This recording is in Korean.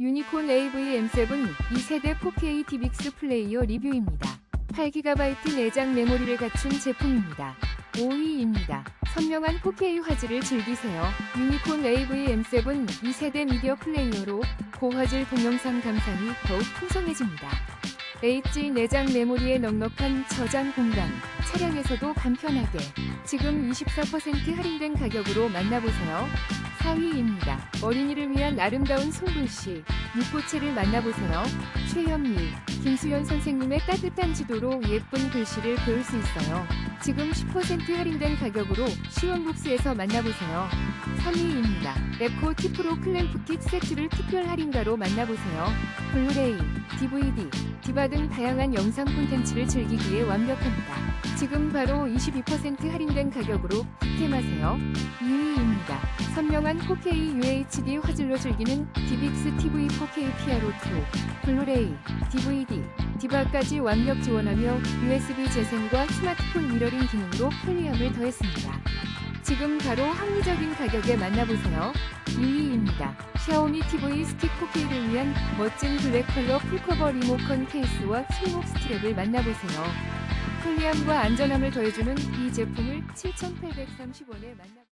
유니콘 AV-M7 2세대 4K DBX 플레이어 리뷰입니다. 8GB 내장 메모리를 갖춘 제품입니다. 5위입니다. 선명한 4K 화질을 즐기세요. 유니콘 AV-M7 2세대 미디어 플레이어로 고화질 동영상 감상이 더욱 풍성해집니다. H 내장 메모리의 넉넉한 저장 공간, 차량에서도 간편하게 지금 24% 할인된 가격으로 만나보세요. 4위입니다. 어린이를 위한 아름다운 손글씨, 육포체를 만나보세요. 최현미, 김수현 선생님의 따뜻한 지도로 예쁜 글씨를 배울 수 있어요. 지금 10% 할인된 가격으로 시원북스에서 만나보세요. 3위입니다. 에코 티프로 클램프 킷 세트를 특별 할인가로 만나보세요. 블루레이, DVD, 디바 등 다양한 영상 콘텐츠를 즐기기에 완벽합니다. 지금 바로 22% 할인된 가격으로 득템하세요. 2위입니다. 선명한 4K UHD 화질로 즐기는 디빅스 TV 4K PRO2, 블루레이, DVD, 디바까지 완벽 지원하며 USB 재생과 스마트폰 미러링 기능으로 편리함을 더했습니다. 지금 바로 합리적인 가격에 만나보세요. 2위입니다. 샤오미 TV 스틱 4K를 위한 멋진 블랙 컬러 풀커버 리모컨 케이스와 스모크 스트랩을 만나보세요. 편리함과 안전함을 더해주는 이 제품을 7,830원에 만나